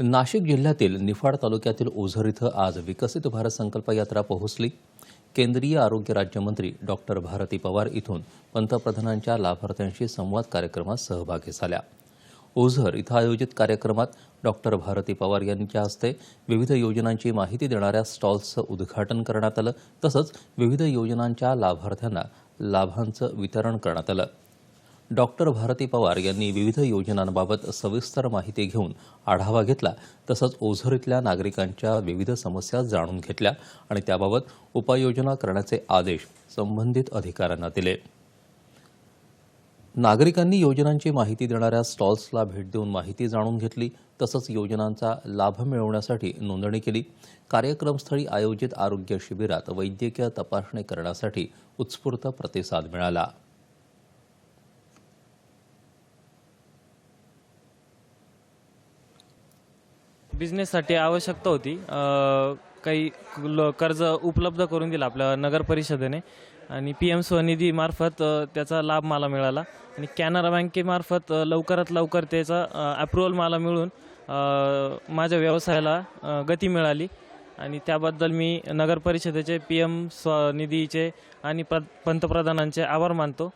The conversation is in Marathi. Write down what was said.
नाशिक जिल्ह्यातील निफाड तालुक्यातील ओझर इथं आज विकसित भारत संकल्प यात्रा पोहोचली. केंद्रीय आरोग्य राज्यमंत्री डॉक्टर भारती पवार इथून पंतप्रधानांच्या लाभार्थ्यांशी संवाद कार्यक्रमात सहभागी झाल्या. ओझर इथं आयोजित कार्यक्रमात डॉक्टर भारती पवार यांच्या हस्ते विविध योजनांची माहिती देणाऱ्या स्टॉल्सचं उद्घाटन करण्यात आलं तसंच विविध योजनांच्या लाभार्थ्यांना लाभांचं वितरण करण्यात आलं. डॉक्टर भारती पवार यांनी विविध योजनांबाबत सविस्तर माहिती घेऊन आढावा घेतला तसंच ओझर इथल्या नागरिकांच्या विविध समस्या जाणून घेतल्या आणि त्याबाबत उपाययोजना करण्याचे आदेश संबंधित अधिकाऱ्यांना दिले. नागरिकांनी योजनांची माहिती देणाऱ्या स्टॉल्सला भेट देऊन माहिती जाणून घेतली तसंच योजनांचा लाभ मिळवण्यासाठी नोंदणी केली. कार्यक्रमस्थळी आयोजित आरोग्य शिबिरात वैद्यकीय तपासणी करण्यासाठी उत्स्फूर्त प्रतिसाद मिळाला. बिझनेससाठी आवश्यकता होती. अ, काही ल- कर्ज उपलब्ध करून दिलं आपल्या नगर परिषदेने. आणि पी एम स्वनिधीमार्फत अ, त्याचा लाभ मला मिळाला. आणि कॅनरा बँकेमार्फत अ, लवकरात लवकर त्याचा अप्रुव्हल मला मिळून अ, माझ्या व्यवसायाला अ, गती मिळाली. आणि त्याबद्दल मी नगर परिषदेचे पी एम स्वनिधीचे आणि प पंतप्रधानांचे आभार मानतो.